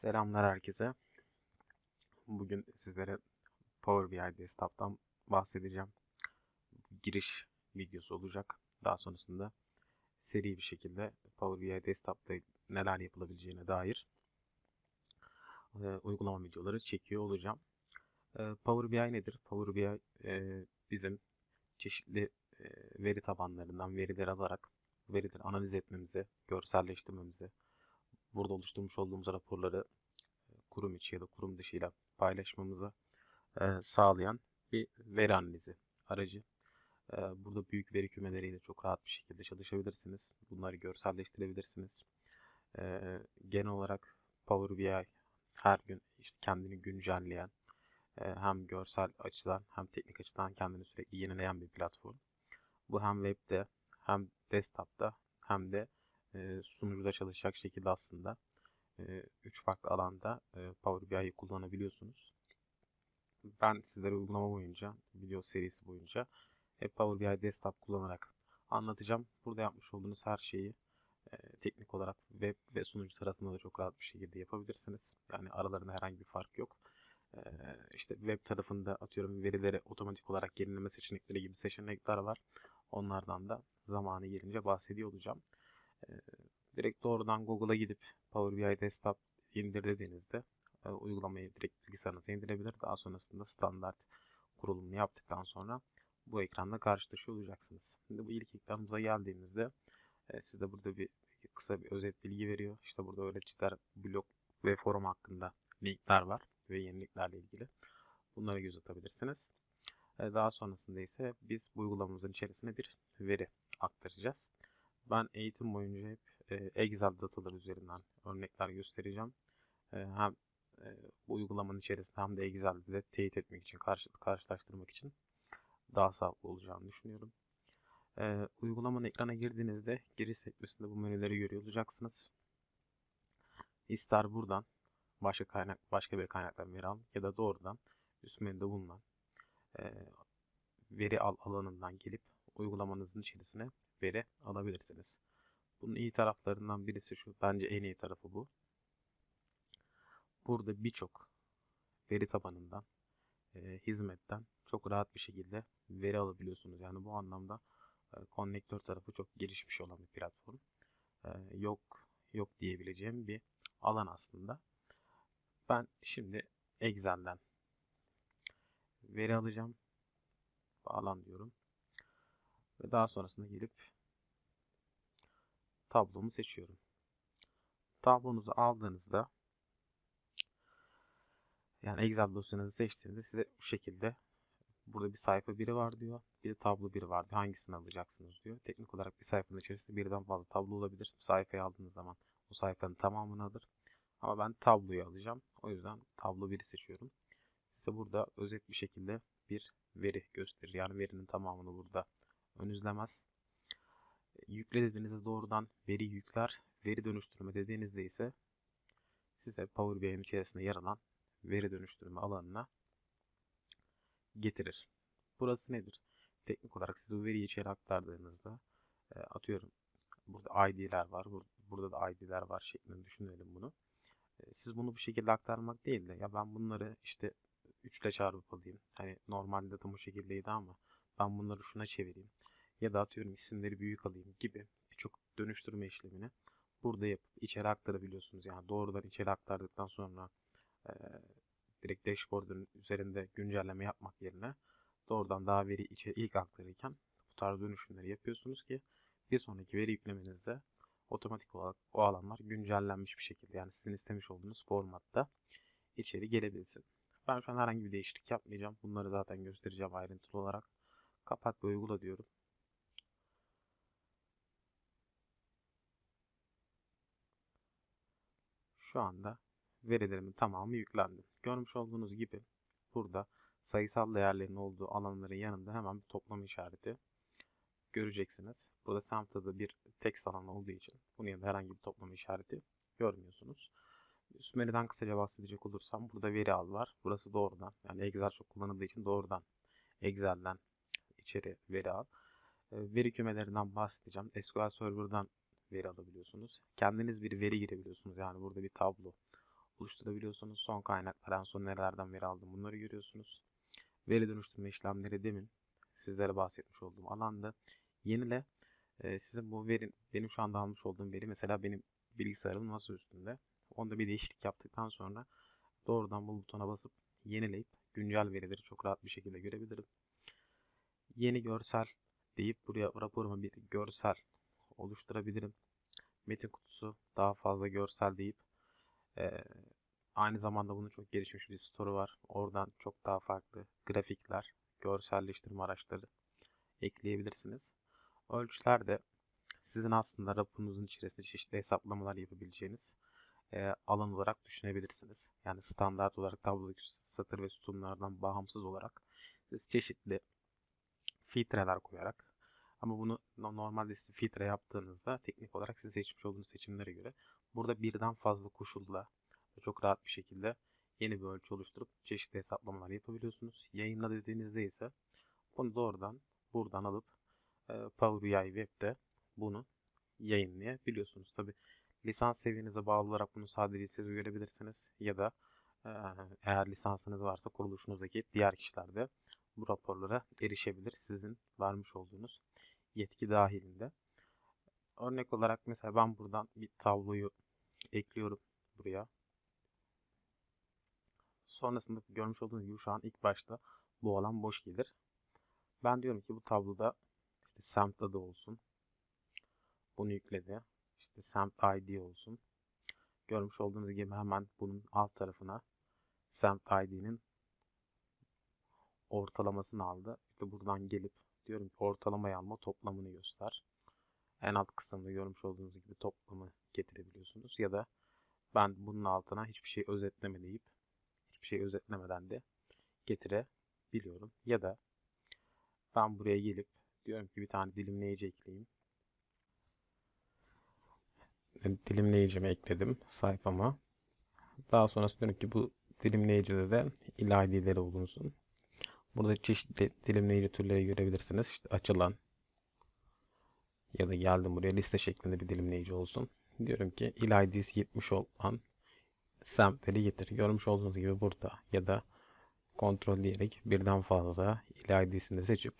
Selamlar herkese. Bugün sizlere Power BI Desktop'tan bahsedeceğim. Giriş videosu olacak. Daha sonrasında seri bir şekilde Power BI Desktop'ta neler yapılabileceğine dair e, uygulama videoları çekiyor olacağım. E, Power BI nedir? Power BI e, bizim çeşitli veri tabanlarından verileri alarak verileri analiz etmemize, görselleştirmemize, burada oluşturmuş olduğumuz raporları e, kurum içi ya da kurum dışıyla paylaşmamızı e, sağlayan bir veri analizi aracı. E, burada büyük veri kümeleriyle çok rahat bir şekilde çalışabilirsiniz. Bunları görselleştirebilirsiniz. Genel olarak Power BI her gün işte kendini güncelleyen, hem görsel açıdan hem teknik açıdan kendini sürekli yenileyen bir platform. Bu hem webde hem desktop'ta hem de sunucuda çalışacak şekilde aslında 3 farklı alanda Power BI'yi kullanabiliyorsunuz. Ben sizlere uygulama boyunca, video serisi boyunca hep Power BI Desktop kullanarak anlatacağım. Burada yapmış olduğunuz her şeyi teknik olarak web ve sunucu tarafında da çok rahat bir şekilde yapabilirsiniz. Yani aralarında herhangi bir fark yok. E, işte web tarafında atıyorum verileri otomatik olarak yenileme seçenekleri gibi seçenekler var. Onlardan da zamanı gelince bahsediyor olacağım. E, direkt doğrudan Google'a gidip Power BI Desktop indir dediğinizde e, uygulamayı direkt bilgisayarınıza indirebilir. Daha sonrasında standart kurulumunu yaptıktan sonra bu ekranda karşılaşıyor olacaksınız. Şimdi bu ilk ekranımıza geldiğimizde e, size burada bir kısa bir özet bilgi veriyor. İşte burada öğreticiler blog ve forum hakkında linkler var ve yeniliklerle ilgili. Bunlara göz atabilirsiniz. E, daha sonrasında ise biz bu uygulamamızın içerisine bir veri aktaracağız. Ben eğitim boyunca hep e, Excel datalar üzerinden örnekler göstereceğim. E, hem e, bu uygulamanın içerisinde hem de Excel'de de teyit etmek için, karşı, karşılaştırmak için daha sağlıklı olacağını düşünüyorum. E, uygulamanın ekrana girdiğinizde giriş sekmesinde bu menüleri görüyor olacaksınız. İster buradan başka kaynak başka bir kaynaktan veri al ya da doğrudan üst menüde bulunan e, veri al alanından gelip uygulamanızın içerisine veri alabilirsiniz. Bunun iyi taraflarından birisi şu. Bence en iyi tarafı bu. Burada birçok veri tabanından, e, hizmetten çok rahat bir şekilde veri alabiliyorsunuz. Yani bu anlamda e, konnektör tarafı çok gelişmiş olan bir platform. E, yok yok diyebileceğim bir alan aslında. Ben şimdi Excel'den veri alacağım. Alan diyorum. Ve daha sonrasında gelip tablomu seçiyorum. Tablonuzu aldığınızda yani Excel dosyanızı seçtiğinizde size bu şekilde burada bir sayfa biri var diyor. Bir de tablo biri var diyor. Hangisini alacaksınız diyor. Teknik olarak bir sayfanın içerisinde birden fazla tablo olabilir. Sayfayı aldığınız zaman o sayfanın tamamını alır. Ama ben tabloyu alacağım. O yüzden tablo biri seçiyorum. Size burada özet bir şekilde bir veri gösterir. Yani verinin tamamını burada ön izlemez. Yükle dediğinizde doğrudan veri yükler. Veri dönüştürme dediğinizde ise size Power BI'nin içerisinde yer alan veri dönüştürme alanına getirir. Burası nedir? Teknik olarak siz bu veriyi içeri aktardığınızda e, atıyorum burada ID'ler var, burada da ID'ler var şeklinde düşünelim bunu. E, siz bunu bu şekilde aktarmak değil de ya ben bunları işte 3 ile çarpıp alayım. Hani normalde tam bu şekildeydi ama ben bunları şuna çevireyim. Ya da atıyorum isimleri büyük alayım gibi birçok dönüştürme işlemini burada yapıp içeri aktarabiliyorsunuz. Yani doğrudan içeri aktardıktan sonra e, direkt dashboard'un üzerinde güncelleme yapmak yerine doğrudan daha veri içeri ilk aktarırken bu tarz dönüşümleri yapıyorsunuz ki bir sonraki veri yüklemenizde otomatik olarak o alanlar güncellenmiş bir şekilde yani sizin istemiş olduğunuz formatta içeri gelebilsin. Ben şu an herhangi bir değişiklik yapmayacağım. Bunları zaten göstereceğim ayrıntılı olarak. Kapat ve uygula diyorum. Şu anda verilerimin tamamı yüklendi. Görmüş olduğunuz gibi burada sayısal değerlerin olduğu alanların yanında hemen bir toplam işareti göreceksiniz. Burada Samta'da bir text alanı olduğu için bunun yanında herhangi bir toplam işareti görmüyorsunuz. Üst menüden kısaca bahsedecek olursam burada veri al var. Burası doğrudan yani Excel çok kullanıldığı için doğrudan Excel'den içeri veri al. Veri kümelerinden bahsedeceğim. SQL Server'dan veri alabiliyorsunuz. Kendiniz bir veri girebiliyorsunuz. Yani burada bir tablo oluşturabiliyorsunuz. Son kaynaklar en son nerelerden veri aldım bunları görüyorsunuz. Veri dönüştürme işlemleri demin sizlere bahsetmiş olduğum alanda yenile e, sizin bu verin benim şu anda almış olduğum veri mesela benim bilgisayarımın masa üstünde. Onda bir değişiklik yaptıktan sonra doğrudan bu butona basıp yenileyip güncel verileri çok rahat bir şekilde görebilirim. Yeni görsel deyip buraya raporuma bir görsel oluşturabilirim. Metin kutusu daha fazla görsel deyip e, aynı zamanda bunun çok gelişmiş bir story var. Oradan çok daha farklı grafikler, görselleştirme araçları ekleyebilirsiniz. Ölçüler de sizin aslında raporunuzun içerisinde çeşitli hesaplamalar yapabileceğiniz e, alan olarak düşünebilirsiniz. Yani standart olarak tablodaki satır ve sütunlardan bağımsız olarak siz çeşitli filtreler koyarak ama bunu normalde siz filtre yaptığınızda teknik olarak siz seçmiş olduğunuz seçimlere göre burada birden fazla koşulla çok rahat bir şekilde yeni bir ölçü oluşturup çeşitli hesaplamalar yapabiliyorsunuz. Yayınla dediğinizde ise bunu doğrudan buradan alıp e, Power BI Web'de bunu yayınlayabiliyorsunuz. Tabi lisans seviyenize bağlı olarak bunu sadece siz görebilirsiniz ya da e, eğer lisansınız varsa kuruluşunuzdaki diğer kişiler de bu raporlara erişebilir sizin vermiş olduğunuz yetki dahilinde. Örnek olarak mesela ben buradan bir tabloyu ekliyorum buraya. Sonrasında görmüş olduğunuz gibi şu an ilk başta bu alan boş gelir. Ben diyorum ki bu tabloda işte semt adı olsun. Bunu yükledi. İşte semt ID olsun. Görmüş olduğunuz gibi hemen bunun alt tarafına semt ID'nin ortalamasını aldı. İşte buradan gelip diyorum ki ortalamayı alma toplamını göster. En alt kısımda görmüş olduğunuz gibi toplamı getirebiliyorsunuz. Ya da ben bunun altına hiçbir şey özetleme deyip hiçbir şey özetlemeden de getirebiliyorum. Ya da ben buraya gelip diyorum ki bir tane dilimleyici ekleyeyim. Dilimleyicimi ekledim sayfama. Daha sonrasında diyorum ki bu dilimleyicide de il ID'leri bulunsun. Burada çeşitli dilimleyici türleri görebilirsiniz. İşte açılan ya da geldim buraya liste şeklinde bir dilimleyici olsun. Diyorum ki il ID'si 70 olan semtleri getir. Görmüş olduğunuz gibi burada ya da kontrol diyerek birden fazla il ID'sini seçip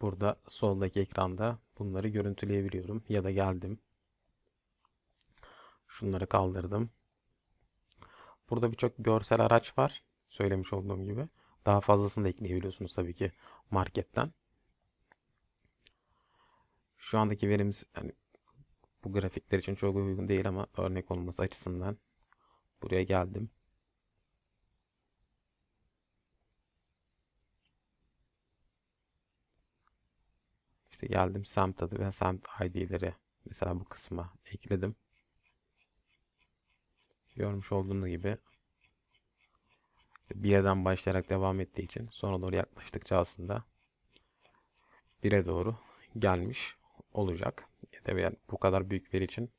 burada soldaki ekranda bunları görüntüleyebiliyorum. Ya da geldim. Şunları kaldırdım. Burada birçok görsel araç var. Söylemiş olduğum gibi. Daha fazlasını da ekleyebiliyorsunuz tabii ki marketten. Şu andaki verimiz yani bu grafikler için çok uygun değil ama örnek olması açısından buraya geldim. İşte geldim semt adı ve semt ID'leri mesela bu kısma ekledim. Görmüş olduğunuz gibi bir yerden başlayarak devam ettiği için sona doğru yaklaştıkça aslında bire doğru gelmiş olacak. Ya yani bu kadar büyük veri için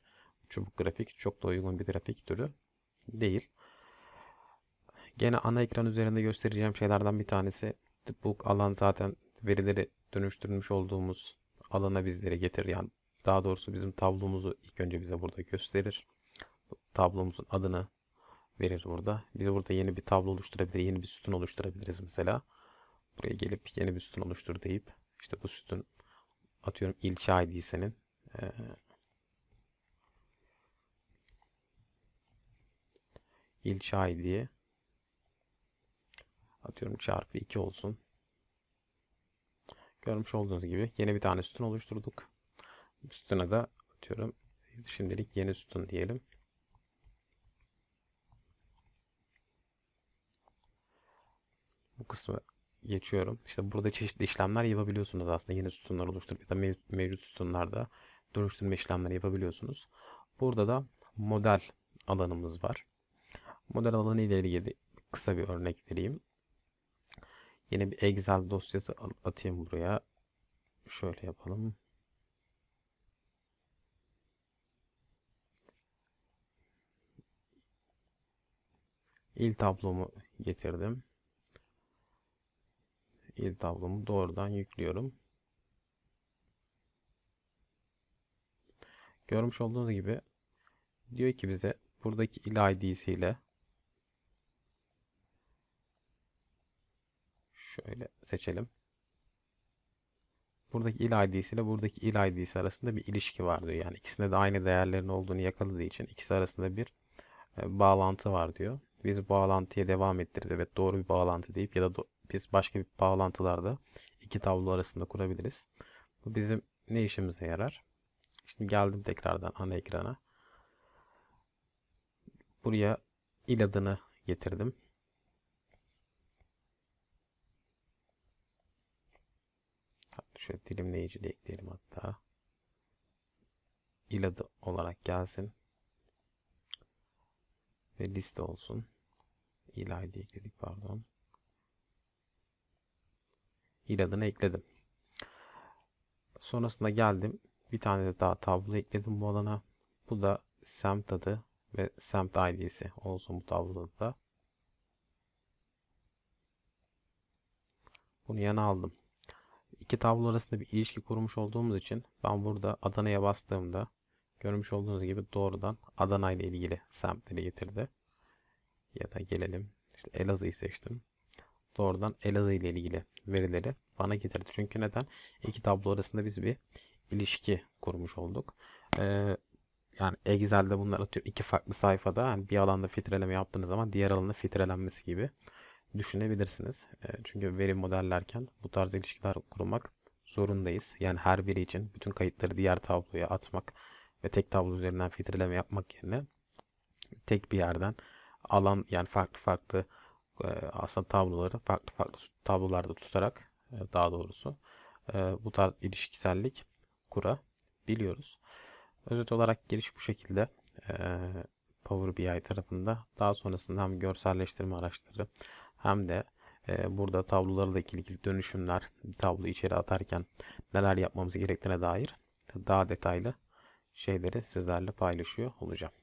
çubuk grafik çok da uygun bir grafik türü değil. Gene ana ekran üzerinde göstereceğim şeylerden bir tanesi bu alan zaten verileri dönüştürmüş olduğumuz alana bizlere getirir. Yani daha doğrusu bizim tablomuzu ilk önce bize burada gösterir. Tablomuzun adını verir burada. Biz burada yeni bir tablo oluşturabilir, yeni bir sütun oluşturabiliriz mesela. Buraya gelip yeni bir sütun oluştur deyip işte bu sütun atıyorum ilçe ID senin. Ee, ilçe ID'ye atıyorum çarpı 2 olsun. Görmüş olduğunuz gibi yeni bir tane sütun oluşturduk. Sütuna da atıyorum şimdilik yeni sütun diyelim. Bu kısmı geçiyorum. İşte burada çeşitli işlemler yapabiliyorsunuz aslında. Yeni sütunlar oluşturup ya da mev mevcut sütunlarda dönüştürme işlemleri yapabiliyorsunuz. Burada da model alanımız var. Model alanı ile ilgili kısa bir örnek vereyim. Yeni bir Excel dosyası atayım buraya. Şöyle yapalım. İl tablomu getirdim il tablomu doğrudan yüklüyorum. Görmüş olduğunuz gibi diyor ki bize buradaki il ID'siyle şöyle seçelim. Buradaki il ID'si ile buradaki il ID'si arasında bir ilişki var diyor. Yani ikisinde de aynı değerlerin olduğunu yakaladığı için ikisi arasında bir e, bağlantı var diyor. Biz bağlantıya devam ettirip evet doğru bir bağlantı deyip ya da biz başka bir bağlantılarda iki tablo arasında kurabiliriz. Bu bizim ne işimize yarar? Şimdi geldim tekrardan ana ekrana. Buraya il adını getirdim. Şöyle dilimleyici de ekleyelim hatta. İl adı olarak gelsin. Ve liste olsun. İl ID ekledik pardon. İl adını ekledim. Sonrasında geldim. Bir tane de daha tablo ekledim bu alana. Bu da semt adı ve semt ID'si olsun bu tabloda da. Bunu yana aldım. İki tablo arasında bir ilişki kurmuş olduğumuz için ben burada Adana'ya bastığımda görmüş olduğunuz gibi doğrudan Adana ile ilgili semtleri getirdi. Ya da gelelim işte Elazığ'ı seçtim. Doğrudan Elazığ ile ilgili verileri bana getirdi. Çünkü neden? İki tablo arasında biz bir ilişki kurmuş olduk. Ee, yani Excel'de bunlar atıyorum iki farklı sayfada yani bir alanda filtreleme yaptığınız zaman diğer alanda filtrelenmesi gibi düşünebilirsiniz. E, Çünkü veri modellerken bu tarz ilişkiler kurmak zorundayız. Yani her biri için bütün kayıtları diğer tabloya atmak ve tek tablo üzerinden filtreleme yapmak yerine tek bir yerden alan yani farklı farklı aslında tabloları farklı farklı tablolarda tutarak e, daha doğrusu e, bu tarz ilişkisellik kurabiliyoruz. Özet olarak giriş bu şekilde. E, Power BI tarafında daha sonrasında hem görselleştirme araçları hem de burada tablolarla ilgili dönüşümler, tablo içeri atarken neler yapmamız gerektiğine dair daha detaylı şeyleri sizlerle paylaşıyor olacağım.